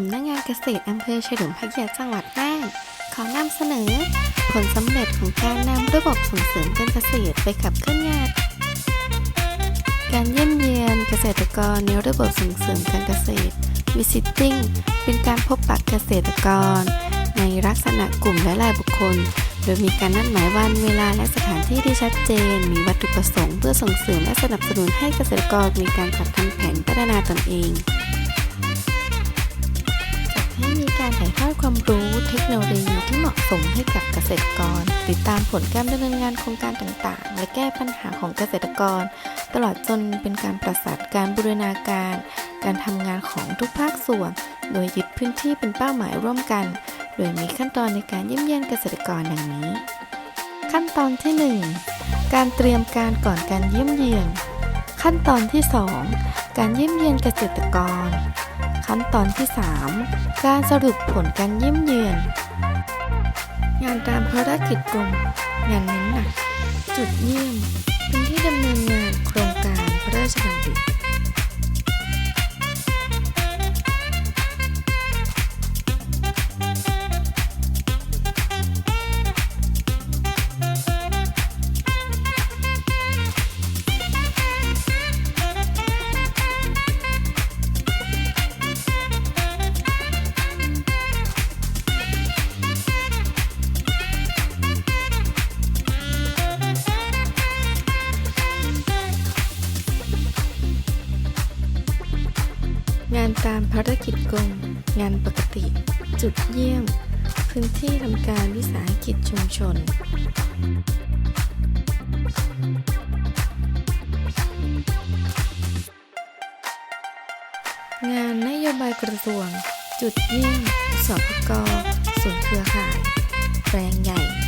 สำนักงานเกษตรอำเภอเฉลิมพระเกียรติจังหวัดน่านขอนำเสนอ ผลสำเร็จของการนำระบบส่งเสริมการเกษตรไปขับเคลื่อนงาน การเยี่ยมเยียนเกษตรกรในระบบส่งเสริมการเกษตร Visiting เป็นการพบปะเกษตรกร ในลักษณะกลุ่มและรายบุคคล โดยมีการนัดหมายวันเวลาและสถานที่ที่ชัดเจน มีวัตถุประสงค์เพื่อส่งเสริมและสนับสนุนให้เกษตรกรมีการจัดทำแผนพัฒนาตนเอง ให้มีการถ่ายทอดความรู้เทคโนโลยีที่เหมาะสมให้กับเกษตรกร ติดตามผลการดำเนินงานโครงการต่างๆ และแก้ปัญหาของเกษตรกร ตลอดจนเป็นการประสานการบูรณาการ การทำงานของทุกภาคส่วน โดยยึดพื้นที่เป็นเป้าหมายร่วมกัน โดยมีขั้นตอนในการเยี่ยมเยียนเกษตรกรดังนี้ ขั้นตอนที่ 1 การเตรียมการก่อนการเยี่ยมเยียน ขั้นตอนที่ 2 การเยี่ยมเยียนเกษตรกร ขั้นตอนที่ 3 การสรุปผลการเยี่ยมเยือน งานตามภารกิจกลุ่มงานเน้นหนัก จุดเยี่ยมเป็นที่ดำเนินงานโครง งานตามภารกิจกรมงานปกติ จุดเยี่ยม พื้นที่ทำการวิสาหกิจชุมชน งานนโยบายกระทรวง จุดเยี่ยมสพกส่วนย์เครือข่าย แปลงใหญ่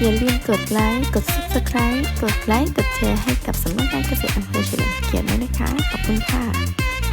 อย่าลืมกดไลค์ กด subscribe กดไลค์ กดแชร์ให้กับสำนักงานเกษตรอำเภอเฉลิมพระเกียรติด้วยนะคะ ขอบคุณค่ะ